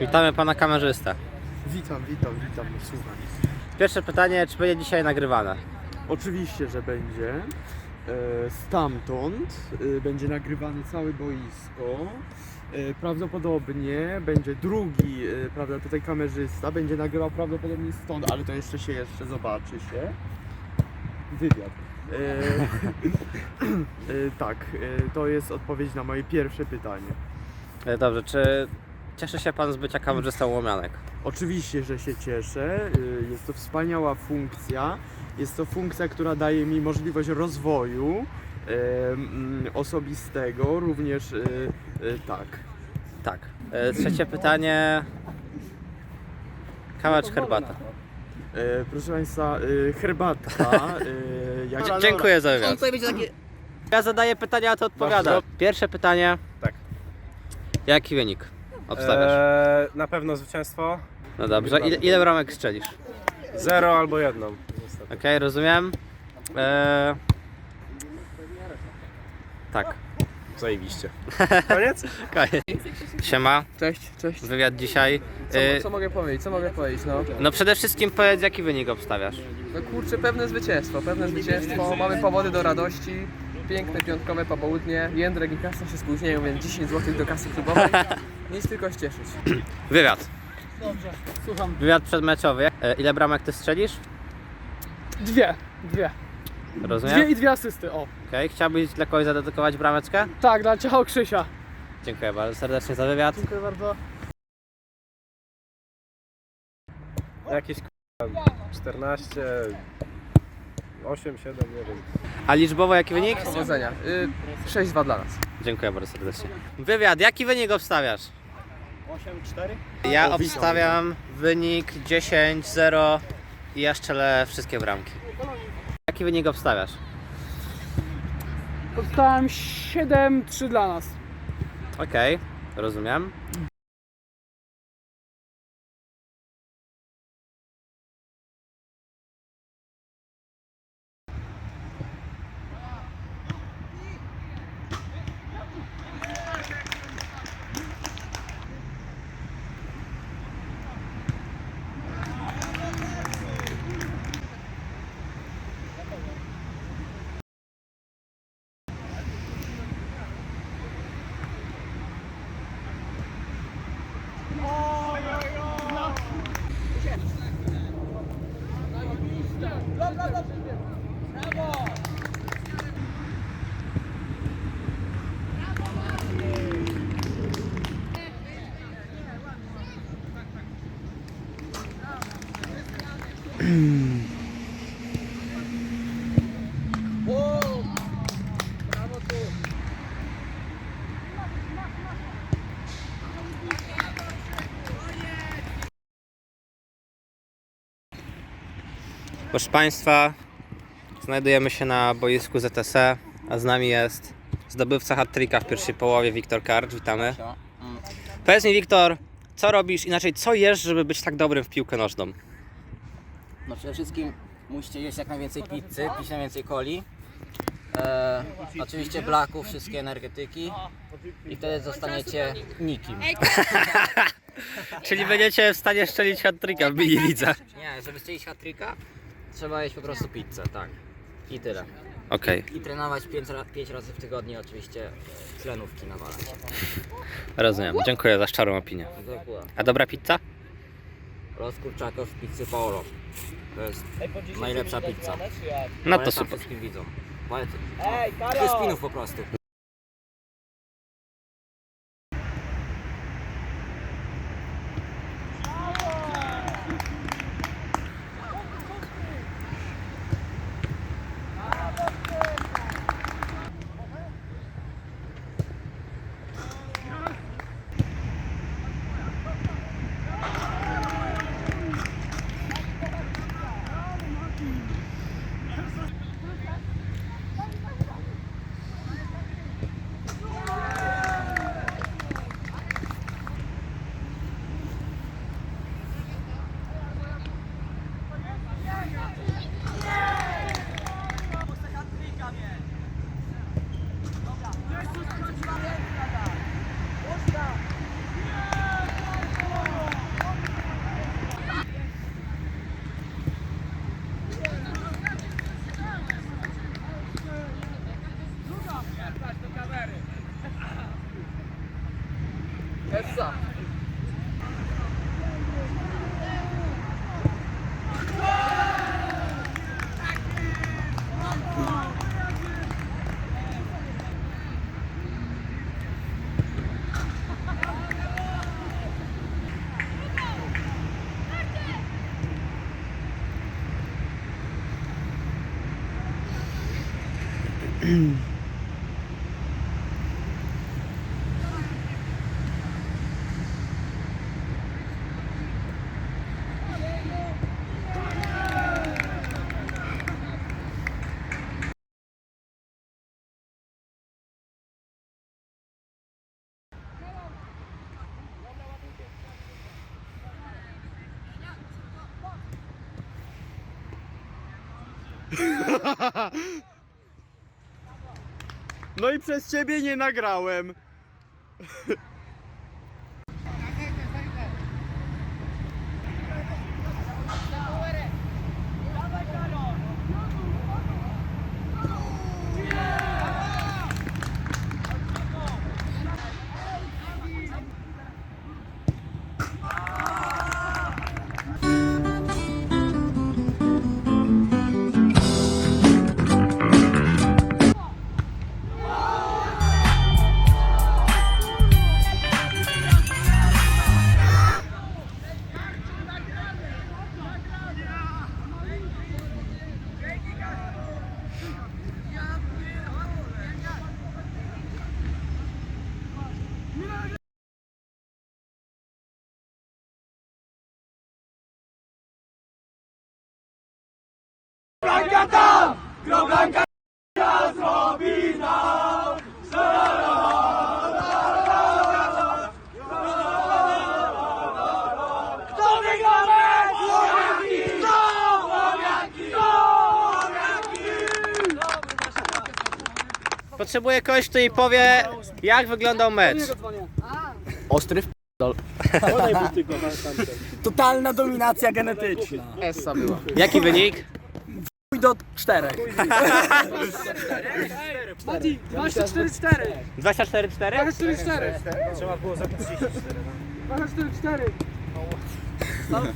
Witamy pana kamerzystę. Witam, witam, witam, no słucham. Pierwsze pytanie, czy będzie dzisiaj nagrywane? Oczywiście, że będzie. E, Stamtąd e, będzie nagrywane całe boisko. E, Prawdopodobnie będzie drugi, e, prawda, tutaj kamerzysta będzie nagrywał prawdopodobnie stąd, ale to jeszcze się jeszcze zobaczy się. Wywiad. E, e, tak, e, to jest odpowiedź na moje pierwsze pytanie. E, Dobrze, czy cieszy się pan z bycia kamerzystą łomianek? Oczywiście, że się cieszę. Y, Jest to wspaniała funkcja. Jest to funkcja, która daje mi możliwość rozwoju em, mm, osobistego, również y, y, tak. Tak. E, Trzecie pytanie. Kawa czy herbata? E, Proszę Państwa, y, herbatka. y, jak... Dziękuję za wywiad. Ja zadaję pytania, a to odpowiada. Pierwsze pytanie. Tak. Jaki wynik obstawiasz? Eee, na pewno zwycięstwo. No dobrze, ile, ile bramek strzelisz? Zero albo jedną. niestety. Okej, rozumiem. E... Tak. Zajebiście. Koniec? Koniec. Siema, Cześć, cześć. wywiad dzisiaj. Co, E, co mogę powiedzieć? Co mogę powiedzieć? No, No przede wszystkim powiedz jaki wynik obstawiasz. no kurczę, pewne zwycięstwo, pewne zwycięstwo. Mamy powody do radości. Piękne piątkowe popołudnie. Jędrek i Kasa się spóźniają, więc 10 zł do kasy klubowej. Nic tylko się cieszyć. Wywiad. Dobrze, słucham. Wywiad przedmeczowy. E, ile bramek ty strzelisz? Dwie, dwie. Dwie Rozumiem. i dwie asysty, o. Okej, chciałbyś dla kogoś zadedykować brameczkę? Tak, dla Ciebie Krzysia. Dziękuję bardzo serdecznie za wywiad. Dziękuję bardzo. Jakieś k***a, 14, 8, 7, nie wiem. A liczbowo jaki wynik? Powodzenia. Y, 6-2 dla nas. Dziękuję bardzo serdecznie. Wywiad, jaki wynik obstawiasz? 8-4? Ja obstawiam wynik 10-0 i ja strzelę wszystkie bramki. Jaki wynik obstawiasz? Podstałem 7-3 dla nas. Okej, rozumiem. Proszę Państwa, znajdujemy się na boisku ZTC, a z nami jest zdobywca hat-tricka w pierwszej połowie, Wiktor Karcz. Witamy. Powiedz mi, Wiktor, co robisz, inaczej, co jesz, żeby być tak dobrym w piłkę nożną? No przede wszystkim musicie jeść jak najwięcej pizzy, pić najwięcej coli. E, oczywiście blaków, wszystkie energetyki. I wtedy zostaniecie nikim. Czyli będziecie w stanie szczelić hat-tricka w mini lidze. Nie, żeby strzelić hat-tricka, trzeba jeść po prostu pizzę, tak. I tyle. Okej, I trenować 5 razy w tygodniu oczywiście tlenówki nawalać. rozumiem. Dziękuję za szczerą opinię. Dokładnie. A dobra pizza? Los kurczaków w pizzy Paolo. To jest najlepsza pizza. No to Polecam super. wszystkim widzom. Polecam. Kryspinów po prostu. ハハハハ No i przez ciebie nie nagrałem. Potrzebuję kogoś, kto jej powie, jak wyglądał mecz. Ostry w Totalna dominacja genetyczna. Essa była. Jaki wynik? Chuj do czterech. Mati, 24-4. 24-4? 24-4. Trzeba było zapisać 34. 24-4.